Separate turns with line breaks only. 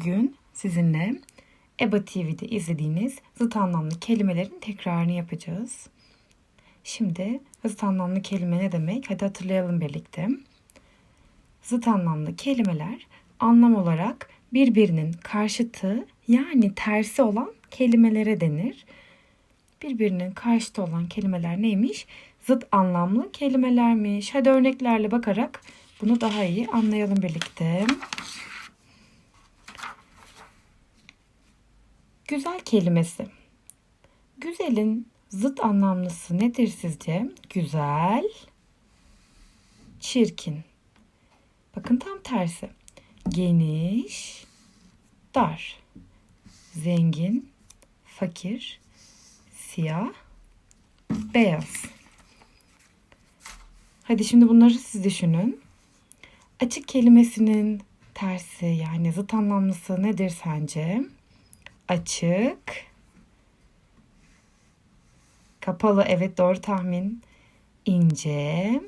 Bugün sizinle EBA TV'de izlediğiniz zıt anlamlı kelimelerin tekrarını yapacağız. Şimdi zıt anlamlı kelime ne demek? Hadi hatırlayalım birlikte. Zıt anlamlı kelimeler anlam olarak birbirinin karşıtı yani tersi olan kelimelere denir. Birbirinin karşıtı olan kelimeler neymiş? Zıt anlamlı kelimelermiş. Hadi örneklerle bakarak bunu daha iyi anlayalım birlikte. Güzel kelimesi. Güzelin zıt anlamlısı nedir sizce? Güzel, çirkin. Bakın tam tersi. Geniş, dar. Zengin, fakir, siyah, beyaz. Hadi şimdi bunları siz düşünün. Açık kelimesinin tersi yani zıt anlamlısı nedir sence? Açık. Kapalı evet doğru tahmin. İnce.